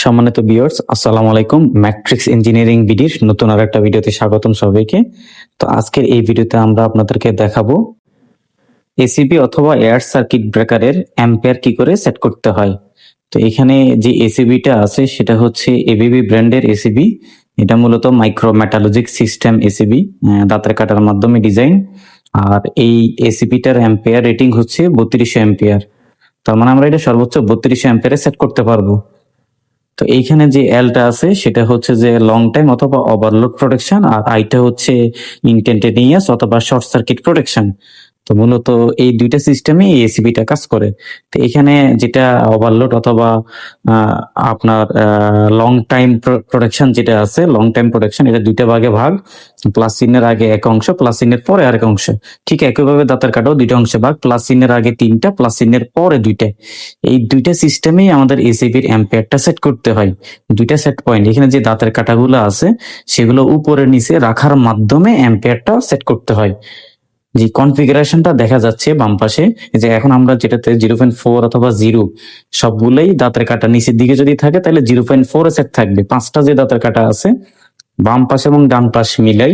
সম্মানিত ভিউয়ার্স আসসালামু আলাইকুম। ম্যাট্রিক্স ইঞ্জিনিয়ারিং বিডির নতুন আর একটা ভিডিওতে স্বাগতম সবাইকে। তো আজকের এই ভিডিওতে আমরা আপনাদেরকে দেখাবো এসিবি অথবা এয়ার সার্কিট ব্রেকারের অ্যাম্পেয়ার কি করে সেট করতে হয়। তো এখানে যে এসিবিটা আছে, সেটা হচ্ছে এবিবি ব্র্যান্ডের এসিবি এটা মূলত মাইক্রো মেটালজিক সিস্টেম এসিবি দাঁতের কাটার মাধ্যমে ডিজাইন আর এই এসিবিটার অ্যাম্পেয়ার রেটিং হচ্ছে বত্রিশশো অ্যাম্পেয়ার তার মানে আমরা এটা সর্বোচ্চ বত্রিশশো অ্যাম্পেয়ারে সেট করতে পারব। তো এইখানে যে এলটা আছে, সেটা হচ্ছে যে লং টাইম অথবা ওভারলোড প্রোটেকশন আর আইটা হচ্ছে ইনটেন্টেনিয়াস অথবা শর্ট সার্কিট প্রোটেকশন তো মূলত এই দুইটা সিস্টেমে এসিবিটা কাজ করে। তো এখানে যেটা ওভারলোড অথবা আপনার লং টাইম প্রোডাকশন যেটা আছে লং টাইম প্রোটেকশন এটা দুইটা ভাগে ভাগ প্লাস চিহ্নের আগে এক অংশ প্লাস চিহ্নের পরে আরেক অংশ। ঠিক একইভাবে দাঁতের কাটাও দুইটা অংশে ভাগ প্লাস চিহ্নের আগে তিনটা প্লাস চিহ্নের পরে দুইটা। এই দুইটা সিস্টেমেই আমাদের এসিবির অ্যাম্পিয়ারটা সেট করতে হয়। দুইটা সেট পয়েন্ট এখানে যে দাঁতের কাটাগুলো আছে, সেগুলো উপরে নিচে রাখার মাধ্যমে অ্যাম্পিয়ারটা সেট করতে হয়। যে কনফিগারেশনটা দেখা যাচ্ছে বাম পাশে। যে এখন আমরা যেটাতে জিরো পয়েন্ট ফোর অথবা জিরো সবগুলোই দাঁতের কাটা নিচের দিকে যদি থাকে, তাহলে জিরো পয়েন্ট ফোর সেট থাকবে। পাঁচটা যে দাঁতের কাটা আছে, বাম পাশ এবং ডান পাশ মিলাই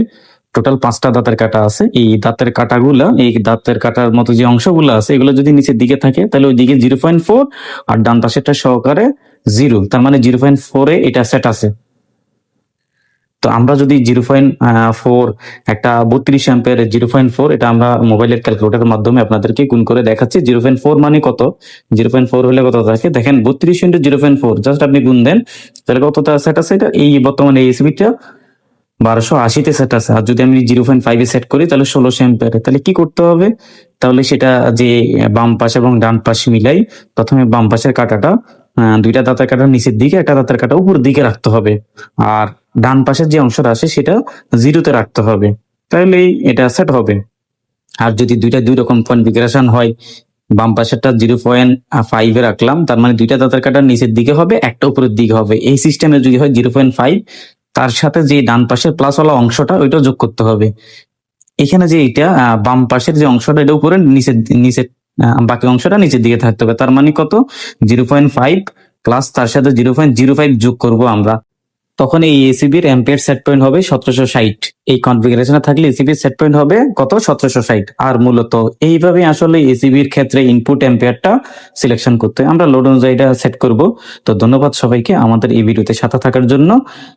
টোটাল পাঁচটা দাঁতের কাটা আছে। এই দাঁতের কাটাগুলা, এই দাঁতের কাটার মতো যে অংশগুলো আছে, এগুলো যদি নিচের দিকে থাকে, তাহলে ওই দিকে জিরো পয়েন্ট ফোর আর ডান পাশেরটা সহকারে জিরো তার মানে জিরো পয়েন্ট ফোরে এটা সেট আছে। তো আমরা যদি জিরো পয়েন্ট ফোর একটা বত্রিশ অ্যাম্পের জিরো পয়েন্ট ফোর এটা আমরা মোবাইলের ক্যালকুলেটারের মাধ্যমে আপনাদেরকে গুণ করে দেখাচ্ছি। জিরো পয়েন্ট ফোর মানে কত? জিরো পয়েন্ট ফোর হলে কত থাকে? দেখেন, বত্রিশ into zero point four just আপনি গুণ দেন, তাহলে কতটা সেট আছে এটা? এই বর্তমানে এই এসিবিটা বারোশো আশিতে সেট আছে। আর যদি আমি জিরো পয়েন্ট ফাইভে সেট করি, তাহলে ষোলোশো অ্যাম্পিয়ারে তাহলে কি করতে হবে? তাহলে সেটা যে বাম পাশ এবং ডান পাশ মিলাই প্রথমে বাম পাশের কাটাটা দুইটা দাঁতের কাটা নিচের দিকে, একটা দাঁতের কাটা উপরের দিকে রাখতে হবে। আর ডান পাশের যে অংশটা আছে সেটা জিরোতে রাখতে হবে। তাহলেই এটা সেট হবে। আর যদি দুইটা দুই রকম কনফিগারেশন হয়, বাম পাশেরটা জিরো পয়েন্ট ফাইভে রাখলাম, তার মানে দুইটা দাঁতের কাটা নিচের দিকে হবে, একটা উপরের দিকে হবে। এই সিস্টেমে যদি হয় জিরো পয়েন্ট ফাইভ তার সাথে যে ডান পাশের প্লাস ওয়ালা অংশটা ওইটা যোগ করতে হবে। এখানে যে এটা বাম পাশের যে অংশটা, এটা উপরে নিচের নিচের বাকি অংশটা নিচের দিকে থাকতে হবে। তার মানে কত? জিরো পয়েন্ট ফাইভ প্লাস তার সাথে জিরো পয়েন্ট জিরো ফাইভ যোগ করব আমরা। তখন এই এসিবির অ্যাম্পিয়ার সেট পয়েন্ট হবে সতেরোশো ষাট। এই কনফিগারেশনে থাকলে এসিবির সেট পয়েন্ট হবে কত? সতেরোশো ষাট। আর মূলত এইভাবে আসলে এসিবির ক্ষেত্রে ইনপুট অ্যাম্পিয়ারটা সিলেকশন করতে। আমরা লোড অনুযায়ীটা সেট করব। তো ধন্যবাদ সবাইকে আমাদের এই ভিডিওতে সাথে থাকার জন্য।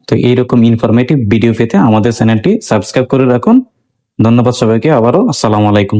তো এইরকম ইনফরমেটিভ ভিডিও পেতে আমাদের চ্যানেলটি সাবস্ক্রাইব করে রাখুন। ধন্যবাদ সবাইকে, আবারও আসসালামু আলাইকুম।